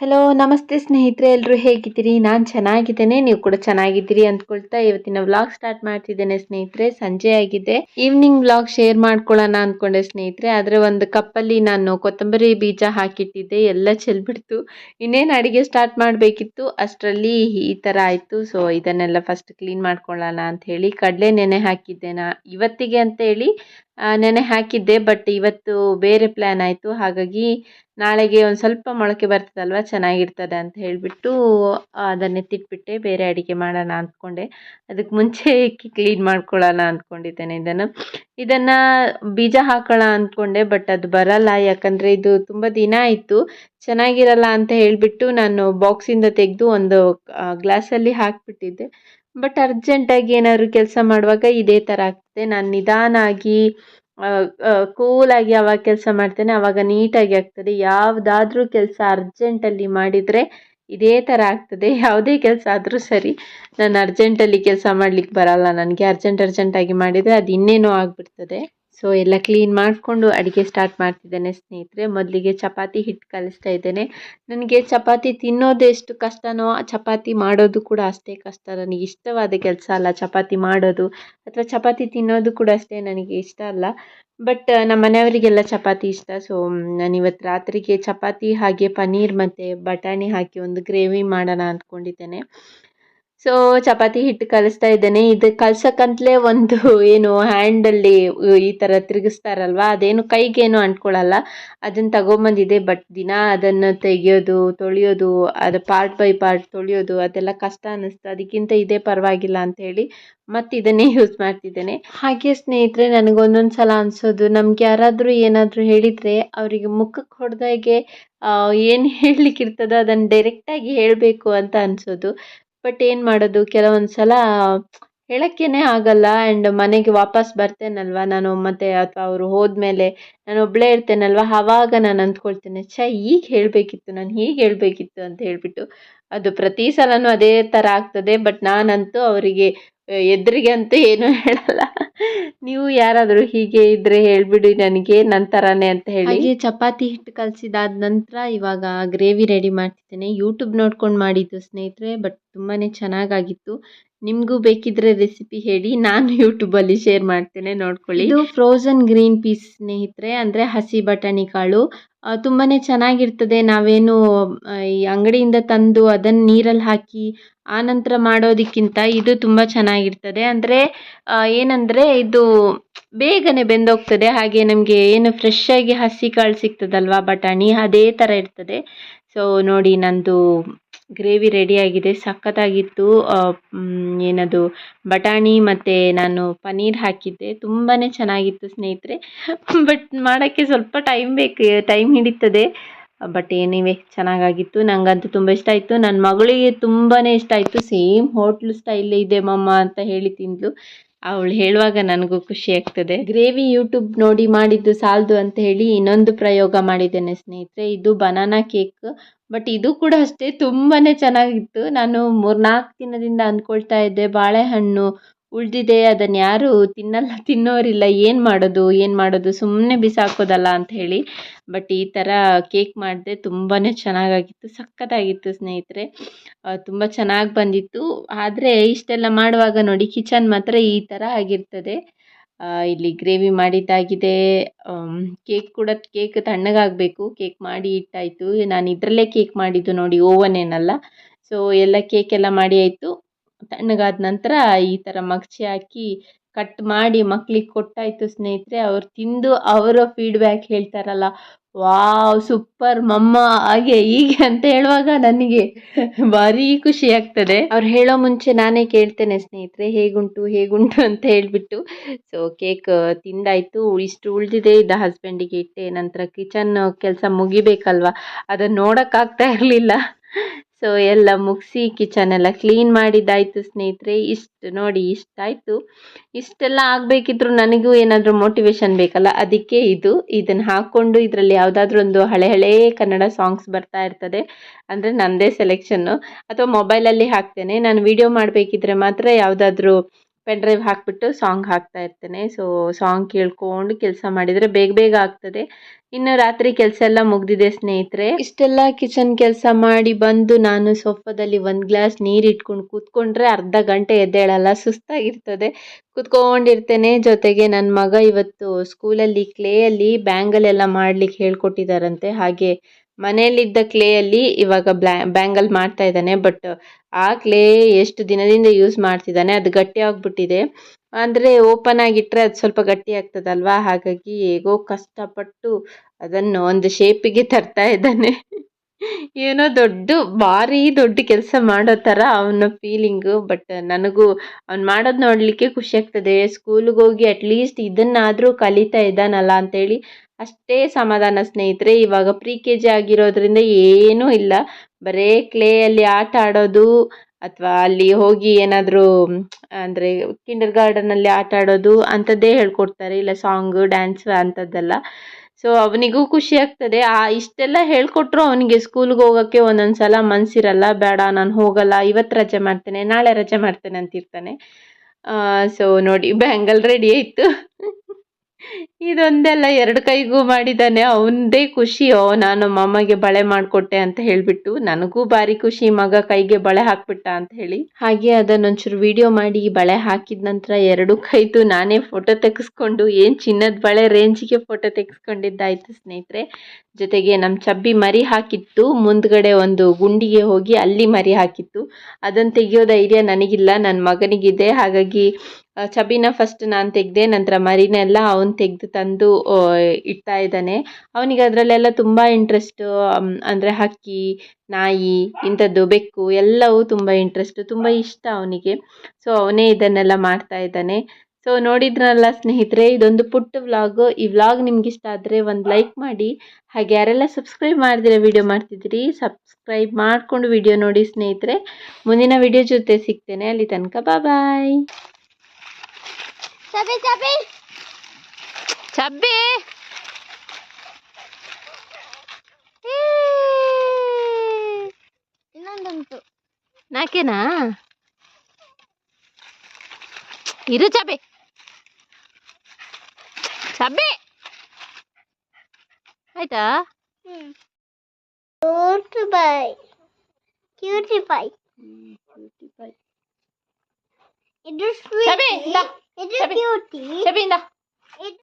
Hello ನಮಸ್ತೆ ಸ್ನೇಹಿತರೆ ಎಲ್ಲರೂ ಹೇಗಿದ್ದೀರಿ? ನಾನು ಚೆನ್ನಾಗಿದ್ದೇನೆ, ನೀವು ಕೂಡ ಚೆನ್ನಾಗಿದ್ದೀರಿ ಅಂದ್ಕೊಳ್ತಾ ಇವತ್ತಿನ ವ್ಲಾಗ್ ಸ್ಟಾರ್ಟ್ ಮಾಡ್ತಿದ್ದೇನೆ ಸ್ನೇಹಿತರೆ, ಸಂಜೆ ಆಗಿದೆ. ಈವ್ನಿಂಗ್ ವ್ಲಾಗ್ ಶೇರ್ ಮಾಡ್ಕೊಳ್ಳೋಣ ಅಂದ್ಕೊಂಡೆ ಸ್ನೇಹಿತರೆ, ಆದರೆ ಒಂದು ಕಪ್ಪಲ್ಲಿ ನಾನು ಕೊತ್ತಂಬರಿ ಬೀಜ ಹಾಕಿಟ್ಟಿದ್ದೆ, ಎಲ್ಲ ಚೆಲ್ಬಿಡ್ತು. ಇನ್ನೇನು ಅಡುಗೆ ಸ್ಟಾರ್ಟ್ ಮಾಡಬೇಕಿತ್ತು? ಅಷ್ಟರಲ್ಲಿ ಈ ಥರ ಆಯಿತು. ಸೊ ಇದನ್ನೆಲ್ಲ ಫಸ್ಟ್ ಕ್ಲೀನ್ ಮಾಡ್ಕೊಳ್ಳೋಣ ಅಂತ ಹೇಳಿ ಕಡಲೆ ನೆನೆ ಹಾಕಿದ್ದೆ ನಾ ಇವತ್ತಿಗೆ ಅಂತೇಳಿ ನೆನೆ ಹಾಕಿದ್ದೆ ಬಟ್ ಇವತ್ತು ಬೇರೆ ಪ್ಲ್ಯಾನ್ ಆಯಿತು. ಹಾಗಾಗಿ ನಾಳೆಗೆ ಒಂದು ಸ್ವಲ್ಪ ಮೊಳಕೆ ಬರ್ತದಲ್ವ, ಚೆನ್ನಾಗಿರ್ತದೆ ಅಂತ ಹೇಳಿಬಿಟ್ಟು ಅದನ್ನೆತ್ತಿಟ್ಬಿಟ್ಟೆ ಬೇರೆ ಅಡುಗೆ ಮಾಡೋಣ ಅಂದ್ಕೊಂಡೆ. ಅದಕ್ಕೆ ಮುಂಚೆ ಕ್ಲೀನ್ ಮಾಡ್ಕೊಳ್ಳೋಣ ಅಂದ್ಕೊಂಡಿದ್ದೇನೆ ಇದನ್ನು. ಇದನ್ನು ಬೀಜ ಹಾಕೋಣ ಅಂದ್ಕೊಂಡೆ ಬಟ್ ಅದು ಬರಲ್ಲ. ಯಾಕಂದರೆ ಇದು ತುಂಬ ದಿನ ಆಯಿತು. ಚೆನ್ನಾಗಿರಲ್ಲ ಅಂತ ಹೇಳಿಬಿಟ್ಟು ನಾನು ಬಾಕ್ಸಿಂದ ತೆಗೆದು ಒಂದು ಗ್ಲಾಸಲ್ಲಿ ಹಾಕಿಬಿಟ್ಟಿದ್ದೆ. ಬಟ್ ಅರ್ಜೆಂಟಾಗಿ ಏನಾದ್ರು ಕೆಲಸ ಮಾಡುವಾಗ ಇದೇ ಥರ ಆಗ್ತದೆ. ನಾನು ನಿಧಾನಾಗಿ ಕೂಲಾಗಿ ಯಾವಾಗ ಕೆಲಸ ಮಾಡ್ತೇನೆ ಆವಾಗ ನೀಟಾಗಿ ಆಗ್ತದೆ. ಯಾವುದಾದ್ರೂ ಕೆಲಸ ಅರ್ಜೆಂಟಲ್ಲಿ ಮಾಡಿದರೆ ಇದೇ ಥರ ಆಗ್ತದೆ. ಯಾವುದೇ ಕೆಲಸ ಆದರೂ ಸರಿ. ನಾನು ಅರ್ಜೆಂಟಲ್ಲಿ ಕೆಲಸ ಮಾಡ್ಲಿಕ್ಕೆ ಬರಲ್ಲ. ನನಗೆ ಅರ್ಜೆಂಟ್ ಅರ್ಜೆಂಟಾಗಿ ಮಾಡಿದರೆ ಅದು ಇನ್ನೇನೋ ಆಗಿಬಿಡ್ತದೆ. ಸೊ ಎಲ್ಲ ಕ್ಲೀನ್ ಮಾಡಿಕೊಂಡು ಅಡುಗೆ ಸ್ಟಾರ್ಟ್ ಮಾಡ್ತಿದ್ದೇನೆ ಸ್ನೇಹಿತರೆ. ಮೊದಲಿಗೆ ಚಪಾತಿ ಹಿಟ್ಟು ಕಲಿಸ್ತಾ ಇದ್ದೇನೆ. ನನಗೆ ಚಪಾತಿ ತಿನ್ನೋದು ಎಷ್ಟು ಕಷ್ಟನೋ, ಚಪಾತಿ ಮಾಡೋದು ಕೂಡ ಅಷ್ಟೇ ಕಷ್ಟ. ನನಗೆ ಇಷ್ಟವಾದ ಕೆಲಸ ಅಲ್ಲ ಚಪಾತಿ ಮಾಡೋದು. ಅಥವಾ ಚಪಾತಿ ತಿನ್ನೋದು ಕೂಡ ಅಷ್ಟೇ ನನಗೆ ಇಷ್ಟ ಅಲ್ಲ. ಬಟ್ ನಮ್ಮ ಮನೆಯವರಿಗೆಲ್ಲ ಚಪಾತಿ ಇಷ್ಟ. ಸೊ ನಾನು ಇವತ್ತು ರಾತ್ರಿಗೆ ಚಪಾತಿ ಹಾಗೆ ಪನ್ನೀರ್ ಮತ್ತು ಬಟಾಣಿ ಹಾಕಿ ಒಂದು ಗ್ರೇವಿ ಮಾಡೋಣ ಅಂದ್ಕೊಂಡಿದ್ದೇನೆ. ಸೊ ಚಪಾತಿ ಹಿಟ್ಟು ಕಲಿಸ್ತಾ ಇದ್ದೇನೆ. ಇದು ಕಲ್ಸಕ್ಕಂತಲೇ ಒಂದು ಏನು ಹ್ಯಾಂಡಲ್ಲಿ ಈ ಥರ ತಿರುಗಿಸ್ತಾರಲ್ವ? ಅದೇನು ಕೈಗೇನು ಅಂಟ್ಕೊಳ್ಳಲ್ಲ ಅದನ್ನು ತಗೊಂಬಂದಿದೆ ಬಟ್ ದಿನ ಅದನ್ನು ತೆಗೆಯೋದು, ತೊಳೆಯೋದು, ಅದು ಪಾರ್ಟ್ ಬೈ ಪಾರ್ಟ್ ತೊಳೆಯೋದು, ಅದೆಲ್ಲ ಕಷ್ಟ ಅನ್ನಿಸ್ತು. ಅದಕ್ಕಿಂತ ಇದೇ ಪರವಾಗಿಲ್ಲ ಅಂತ ಹೇಳಿ ಮತ್ತು ಇದನ್ನೇ ಯೂಸ್ ಮಾಡ್ತಿದ್ದೇನೆ. ಹಾಗೆ ಸ್ನೇಹಿತರೆ ನನಗೊಂದೊಂದು ಸಲ ಅನಿಸೋದು, ನಮ್ಗೆ ಯಾರಾದರೂ ಏನಾದರೂ ಹೇಳಿದರೆ ಅವರಿಗೆ ಮುಖಕ್ಕೆ ಹೊಡೆದಾಗೆ ಏನು ಹೇಳಲಿಕ್ಕಿರ್ತದೋ ಅದನ್ನು ಡೈರೆಕ್ಟಾಗಿ ಹೇಳಬೇಕು ಅಂತ ಅನಿಸೋದು. ಬಟ್ ಏನು ಮಾಡೋದು? ಕೆಲವೊಂದು ಸಲ ಆಗಲ್ಲ ಆ್ಯಂಡ್ ಮನೆಗೆ ವಾಪಸ್ ಬರ್ತೇನಲ್ವ ನಾನು ಮತ್ತೆ ಅಥವಾ ಅವರು ಹೋದ್ಮೇಲೆ ನಾನು ಒಬ್ಬಳೇ ಇರ್ತೇನಲ್ವ? ಆವಾಗ ನಾನು ಅಂದ್ಕೊಳ್ತೇನೆ, ಛ ಈಗ ಹೇಳಬೇಕಿತ್ತು, ನಾನು ಹೀಗೆ ಹೇಳಬೇಕಿತ್ತು ಅಂತ ಹೇಳಿಬಿಟ್ಟು. ಅದು ಪ್ರತಿ ಸಲನೂ ಅದೇ ಥರ ಆಗ್ತದೆ, ಬಟ್ ನಾನಂತೂ ಅವರಿಗೆ ಎದುರಿಗೆ ಅಂತ ಏನೂ ಹೇಳಲ್ಲ. ನೀವು ಯಾರಾದರೂ ಹೀಗೆ ಇದ್ರೆ ಹೇಳ್ಬಿಡಿ ನನಗೆ ನನ್ನ ಅಂತ ಹೇಳಿ. ಹಾಗೆ ಚಪಾತಿ ಹಿಟ್ಟು ಕಲಸಿದಾದ ನಂತರ ಇವಾಗ ಗ್ರೇವಿ ರೆಡಿ ಮಾಡ್ತಿದ್ದೇನೆ. ಯೂಟ್ಯೂಬ್ ನೋಡ್ಕೊಂಡು ಮಾಡಿದ್ದು ಸ್ನೇಹಿತರೆ, ಬಟ್ ತುಂಬಾ ಚೆನ್ನಾಗಾಗಿತ್ತು. ನಿಮಗೂ ಬೇಕಿದ್ರೆ ರೆಸಿಪಿ ಹೇಳಿ, ನಾನು ಯೂಟ್ಯೂಬಲ್ಲಿ ಶೇರ್ ಮಾಡ್ತೇನೆ, ನೋಡ್ಕೊಳ್ಳಿ. ಇದು ಫ್ರೋಝನ್ ಗ್ರೀನ್ ಪೀಸ್ ಸ್ನೇಹಿತರೆ, ಅಂದರೆ ಹಸಿ ಬಟಾಣಿ ಕಾಳು. ತುಂಬಾ ಚೆನ್ನಾಗಿರ್ತದೆ. ನಾವೇನು ಈ ಅಂಗಡಿಯಿಂದ ತಂದು ಅದನ್ನು ನೀರಲ್ಲಿ ಹಾಕಿ ಆನಂತರ ಮಾಡೋದಕ್ಕಿಂತ ಇದು ತುಂಬ ಚೆನ್ನಾಗಿರ್ತದೆ. ಅಂದರೆ ಏನಂದರೆ ಇದು ಬೇಗನೆ ಬೆಂದೋಗ್ತದೆ. ಹಾಗೆ ನಮಗೆ ಏನು ಫ್ರೆಶ್ ಆಗಿ ಹಸಿ ಕಾಳು ಸಿಗ್ತದಲ್ವಾ ಬಟಾಣಿ, ಅದೇ ಥರ ಇರ್ತದೆ. ಸೊ ನೋಡಿ ನಂದು ಗ್ರೇವಿ ರೆಡಿಯಾಗಿದೆ ಸಖತ್ತಾಗಿತ್ತು. ಏನದು, ಬಟಾಣಿ ಮತ್ತು ನಾನು ಪನ್ನೀರ್ ಹಾಕಿದ್ದೆ. ತುಂಬಾ ಚೆನ್ನಾಗಿತ್ತು ಸ್ನೇಹಿತರೆ. ಬಟ್ ಮಾಡೋಕ್ಕೆ ಸ್ವಲ್ಪ ಟೈಮ್ ಬೇಕು ಟೈಮ್ ಹಿಡಿತದೆ. ಬಟ್ ಏನಿವೆ ಚೆನ್ನಾಗಾಗಿತ್ತು. ನನಗಂತೂ ತುಂಬ ಇಷ್ಟ ಆಯಿತು. ನನ್ನ ಮಗಳಿಗೆ ತುಂಬಾ ಇಷ್ಟ ಆಯಿತು. ಸೇಮ್ ಹೋಟ್ಲು ಸ್ಟೈಲೇ ಇದೆ ಮಮ್ಮ ಅಂತ ಹೇಳಿ ತಿಂದಳು ಅವಳು ಹೇಳುವಾಗ ನನಗೂ ಖುಷಿ ಆಗ್ತದೆ. ಗ್ರೇವಿ ಯೂಟ್ಯೂಬ್ ನೋಡಿ ಮಾಡಿದ್ದು ಸಾಲದು ಅಂತ ಹೇಳಿ ಇನ್ನೊಂದು ಪ್ರಯೋಗ ಮಾಡಿದ್ದೇನೆ ಸ್ನೇಹಿತರೆ. ಇದು ಬನಾನಾ ಕೇಕ್ ಬಟ್ ಇದು ಕೂಡ ಅಷ್ಟೇ ತುಂಬಾ ಚೆನ್ನಾಗಿತ್ತು. ನಾನು ಮೂರ್ನಾಲ್ಕು ದಿನದಿಂದ ಅಂದ್ಕೊಳ್ತಾ ಇದ್ದೆ. ಬಾಳೆಹಣ್ಣು ಉಳಿದಿದೆ ಅದನ್ನು ಯಾರು ತಿನ್ನಲ್ಲ, ತಿನ್ನೋರಿಲ್ಲ, ಏನು ಮಾಡೋದು ಏನು ಮಾಡೋದು ಸುಮ್ಮನೆ ಬಿಸಾಕೋದಲ್ಲ ಅಂತ ಹೇಳಿ. ಬಟ್ ಈ ಥರ ಕೇಕ್ ಮಾಡಿದೆ ತುಂಬಾ ಚೆನ್ನಾಗಾಗಿತ್ತು, ಸಖತ್ತಾಗಿತ್ತು ಸ್ನೇಹಿತರೆ. ತುಂಬ ಚೆನ್ನಾಗಿ ಬಂದಿತ್ತು. ಆದರೆ ಇಷ್ಟೆಲ್ಲ ಮಾಡುವಾಗ ನೋಡಿ, ಕಿಚನ್ ಮಾತ್ರ ಈ ಥರ ಆಗಿರ್ತದೆ. ಇಲ್ಲಿ ಗ್ರೇವಿ ಮಾಡಿದ್ದಾಗಿದೆ. ಕೇಕ್ ಕೂಡ, ಕೇಕ್ ತಣ್ಣಗಾಗಬೇಕು. ಕೇಕ್ ಮಾಡಿ ಇಟ್ಟಾಯಿತು. ನಾನು ಇದರಲ್ಲೇ ಕೇಕ್ ಮಾಡಿದ್ದು ನೋಡಿ, ಓವನ್ ಏನಲ್ಲ. ಸೊ ಎಲ್ಲ ಕೇಕ್ ಎಲ್ಲ ಮಾಡಿ ಆಯಿತು. ತಣ್ಣಗಾದ ನಂತರ ಈ ಥರ ಮಗ್ಚಿ ಹಾಕಿ ಕಟ್ ಮಾಡಿ ಮಕ್ಳಿಗೆ ಕೊಟ್ಟಾಯಿತು ಸ್ನೇಹಿತರೆ, ಅವ್ರು ತಿಂದು ಅವರ ಫೀಡ್ಬ್ಯಾಕ್ ಹೇಳ್ತಾರಲ್ಲ. ವಾವ್ ಸೂಪರ್ ಮಮ್ಮ. ಹಾಗೆ ಹೀಗೆ ಅಂತ ಹೇಳುವಾಗ ನನಗೆ ಭಾರಿ ಖುಷಿ ಆಗ್ತದೆ. ಅವ್ರು ಹೇಳೋ ಮುಂಚೆ ನಾನೇ ಕೇಳ್ತೇನೆ ಸ್ನೇಹಿತರೆ, ಹೇಗುಂಟು ಹೇಗುಂಟು ಅಂತ ಹೇಳಿಬಿಟ್ಟು. ಸೊ ಕೇಕ್ ತಿಂದಾಯಿತು. ಇಷ್ಟು ಉಳಿದಿದೆ. ಇದ್ದ ಹಸ್ಬೆಂಡಿಗೆ ಇಟ್ಟೆ. ನಂತರ ಕಿಚನ್ ಕೆಲಸ ಮುಗಿಬೇಕಲ್ವಾ? ಅದನ್ನು ನೋಡೋಕ್ಕಾಗ್ತಾ ಇರಲಿಲ್ಲ. ಸೊ ಎಲ್ಲ ಮುಗಿಸಿ ಕಿಚನ್ ಎಲ್ಲ ಕ್ಲೀನ್ ಮಾಡಿದ್ದಾಯಿತು ಸ್ನೇಹಿತರೆ. ಇಷ್ಟು ನೋಡಿ ಇಷ್ಟಾಯಿತು. ಇಷ್ಟೆಲ್ಲ ಆಗಬೇಕಿದ್ರು ನನಗೂ ಏನಾದರೂ ಮೋಟಿವೇಶನ್ ಬೇಕಲ್ಲ? ಅದಕ್ಕೆ ಇದು. ಇದನ್ನು ಹಾಕ್ಕೊಂಡು ಇದರಲ್ಲಿ ಯಾವುದಾದ್ರೂ ಒಂದು ಹಳೆ ಹಳೇ ಕನ್ನಡ ಸಾಂಗ್ಸ್ ಬರ್ತಾ ಇರ್ತದೆ. ಅಂದರೆ ನನ್ನದೇ ಸೆಲೆಕ್ಷನ್ನು ಅಥವಾ ಮೊಬೈಲಲ್ಲಿ ಹಾಕ್ತೇನೆ. ನಾನು ವಿಡಿಯೋ ಮಾಡಬೇಕಿದ್ರೆ ಮಾತ್ರ ಯಾವುದಾದ್ರೂ ಪೆನ್ ಡ್ರೈವ್ ಹಾಕಿಬಿಟ್ಟು ಸಾಂಗ್ ಹಾಕ್ತಾ ಇರ್ತೇನೆ. ಸೊ ಸಾಂಗ್ ಕೇಳ್ಕೊಂಡು ಕೆಲಸ ಮಾಡಿದರೆ ಬೇಗ ಬೇಗ ಆಗ್ತದೆ. ಇನ್ನು ರಾತ್ರಿ ಕೆಲಸ ಎಲ್ಲ ಮುಗ್ದಿದೆ ಸ್ನೇಹಿತರೆ. ಇಷ್ಟೆಲ್ಲ ಕಿಚನ್ ಕೆಲಸ ಮಾಡಿ ಬಂದು ನಾನು ಸೋಫಾದಲ್ಲಿ ಒಂದು ಗ್ಲಾಸ್ ನೀರು ಇಟ್ಕೊಂಡು ಕೂತ್ಕೊಂಡ್ರೆ ಅರ್ಧ ಗಂಟೆ ಎದ್ದೇಳಲ್ಲ, ಸುಸ್ತಾಗಿರ್ತದೆ. ಕೂತ್ಕೊಂಡಿರ್ತೇನೆ. ಜೊತೆಗೆ ನನ್ನ ಮಗ ಇವತ್ತು ಸ್ಕೂಲಲ್ಲಿ ಕ್ಲೇಯಲ್ಲಿ ಬ್ಯಾಂಗಲ್ ಎಲ್ಲ ಮಾಡ್ಲಿಕ್ಕೆ ಹೇಳ್ಕೊಟ್ಟಿದ್ದಾರಂತೆ ಹಾಗೆ ಮನೆಯಲ್ಲಿದ್ದ ಕ್ಲೇಯಲ್ಲಿ ಇವಾಗ ಬ್ಲಾ, ಬ್ಯಾಂಗಲ್ ಮಾಡ್ತಾ ಇದ್ದಾನೆ, ಬಟ್ ಆ ಕ್ಲೇ ಎಷ್ಟು ದಿನದಿಂದ ಯೂಸ್ ಮಾಡ್ತಿದ್ದಾನೆ ಅದು ಗಟ್ಟಿ ಆಗ್ಬಿಟ್ಟಿದೆ. ಅಂದರೆ ಓಪನ್ ಆಗಿಟ್ಟರೆ ಅದು ಸ್ವಲ್ಪ ಗಟ್ಟಿ ಆಗ್ತದಲ್ವಾ? ಹಾಗಾಗಿ ಹೇಗೋ ಕಷ್ಟಪಟ್ಟು ಅದನ್ನು ಒಂದು ಶೇಪಿಗೆ ತರ್ತಾ ಇದ್ದಾನೆ. ಏನೋ ದೊಡ್ಡ, ಭಾರಿ ದೊಡ್ಡ ಕೆಲಸ ಮಾಡೋ ಥರ ಅವನ ಫೀಲಿಂಗು, ಬಟ್ ನನಗೂ ಅವ್ನು ಮಾಡೋದು ನೋಡಲಿಕ್ಕೆ ಖುಷಿ ಆಗ್ತದೆ. ಸ್ಕೂಲಿಗೆ ಹೋಗಿ ಅಟ್ಲೀಸ್ಟ್ ಇದನ್ನಾದರೂ ಕಲಿತಾ ಇದ್ದಾನಲ್ಲ ಅಂತೇಳಿ ಅಷ್ಟೇ ಸಮಾಧಾನ ಸ್ನೇಹಿತರೆ, ಇವಾಗ ಪ್ರಿ ಕೆ ಜಿ ಆಗಿರೋದ್ರಿಂದ ಏನೂ ಇಲ್ಲ. ಬರೇ ಕ್ಲೇಯಲ್ಲಿ ಆಟ ಆಡೋದು, ಅಥವಾ ಅಲ್ಲಿ ಹೋಗಿ ಏನಾದರೂ, ಅಂದರೆ ಕಿಂಡರ್ ಗಾರ್ಡನಲ್ಲಿ ಆಟ ಆಡೋದು ಅಂಥದ್ದೇ ಹೇಳ್ಕೊಡ್ತಾರೆ. ಇಲ್ಲ ಸಾಂಗು ಡ್ಯಾನ್ಸ್ ಅಂಥದ್ದೆಲ್ಲ. ಸೊ ಅವನಿಗೂ ಖುಷಿ ಆಗ್ತದೆ. ಆ ಇಷ್ಟೆಲ್ಲ ಹೇಳ್ಕೊಟ್ರು ಅವನಿಗೆ ಸ್ಕೂಲ್ಗೆ ಹೋಗೋಕ್ಕೆ ಒಂದೊಂದು ಸಲ ಮನಸ್ಸಿರಲ್ಲ ಬೇಡ, ನಾನು ಹೋಗಲ್ಲ, ಇವತ್ತು ರಜೆ ಮಾಡ್ತೇನೆ, ನಾಳೆ ರಜೆ ಮಾಡ್ತೇನೆ ಅಂತಿರ್ತಾನೆ. ಸೊ ನೋಡಿ ಬ್ಯಾಂಗಲ್ ರೆಡಿ ಆಯಿತು. ಇದೊಂದೆಲ್ಲ ಎರಡು ಕೈಗೂ ಮಾಡಿದ್ದಾನೆ. ಅವನದೇ ಖುಷಿಯೋ ನಾನು ಅಮ್ಮಗೆ ಬಳೆ ಮಾಡಿಕೊಟ್ಟೆ ಅಂತ ಹೇಳಿಬಿಟ್ಟು ನನಗೂ ಭಾರಿ ಖುಷಿ. ಮಗ ಕೈಗೆ ಬಳೆ ಹಾಕ್ಬಿಟ್ಟ ಅಂತ ಹೇಳಿ. ಹಾಗೆ ಅದನ್ನೊಂಚೂರು ವಿಡಿಯೋ ಮಾಡಿ ಬಳೆ ಹಾಕಿದ ನಂತರ ಎರಡು ಕೈದು ನಾನೇ ಫೋಟೋ ತೆಗೆಸ್ಕೊಂಡು ಏನು ಚಿನ್ನದ ಬಳೆ ರೇಂಜ್ಗೆ ಫೋಟೋ ತೆಗೆಸ್ಕೊಂಡಿದ್ದಾಯ್ತು ಸ್ನೇಹಿತರೆ. ಜೊತೆಗೆ ನಮ್ಮ ಚಬ್ಬಿ ಮರಿ ಹಾಕಿತ್ತು. ಮುಂದ್ಗಡೆ ಒಂದು ಗುಂಡಿಗೆ ಹೋಗಿ ಅಲ್ಲಿ ಮರಿ ಹಾಕಿತ್ತು. ಅದನ್ನು ತೆಗೆಯೋ ಧೈರ್ಯ ನನಗಿಲ್ಲ. ನನ್ನ ಮಗನಿಗಿದೆ. ಹಾಗಾಗಿ ಚಬ್ಬಿನ ಫಸ್ಟ್ ನಾನು ತೆಗೆದೆ, ನಂತರ ಮರಿನೆಲ್ಲ ಅವನು ತೆಗೆದು ತಂದು ಇಡ್ತಾ ಇದ್ದಾನೆ. ಅವನಿಗೆ ಅದರಲ್ಲೆಲ್ಲ ತುಂಬ ಇಂಟ್ರೆಸ್ಟು ಅಂದರೆ ಹಕ್ಕಿ, ನಾಯಿ, ಇಂಥದ್ದು ಬೆಕ್ಕು ಎಲ್ಲವೂ ತುಂಬ ಇಂಟ್ರೆಸ್ಟು ತುಂಬ ಇಷ್ಟ ಅವನಿಗೆ. ಸೊ ಅವನೇ ಇದನ್ನೆಲ್ಲ ಮಾಡ್ತಾ ಇದ್ದಾನೆ. ಸೊ ನೋಡಿದ್ರಲ್ಲ ಸ್ನೇಹಿತರೆ, ಇದೊಂದು ಪುಟ್ಟ ವ್ಲಾಗ್ ಈ ವ್ಲಾಗ್ ನಿಮ್ಗೆ ಇಷ್ಟ ಆದರೆ ಒಂದು ಲೈಕ್ ಮಾಡಿ. ಹಾಗೆ ಯಾರೆಲ್ಲ ಸಬ್ಸ್ಕ್ರೈಬ್ ಮಾಡಿದ್ರೆ ವಿಡಿಯೋ ಮಾಡ್ತಿದ್ದೀರಿ ಸಬ್ಸ್ಕ್ರೈಬ್ ಮಾಡಿಕೊಂಡು ವಿಡಿಯೋ ನೋಡಿ ಸ್ನೇಹಿತರೆ. ಮುಂದಿನ ವಿಡಿಯೋ ಜೊತೆ ಸಿಗ್ತೇನೆ. ಅಲ್ಲಿ ತನಕ ಬಾಯ್ ಚಬಿ ಚಬಿ ಚಬ್ಬಿ ಇನ್ನೊಂದುಂಟು ನಾಕೇನಾ ಇರು ಚಬ್ಬಿ ಚಬ್ಬಿ ಆಯ್ತಾ ಕ್ಯೂಟ್ ಬೈ ಕ್ಯೂಟಿ ಬೈ ಇದು ಚಬಿ, ಸ್ವೀಟ್ ಇಂದ. ಇದು ಚಬಿ. ಕ್ಯೂಟಿ ಚಬ್ಬಿಂದ ಇದು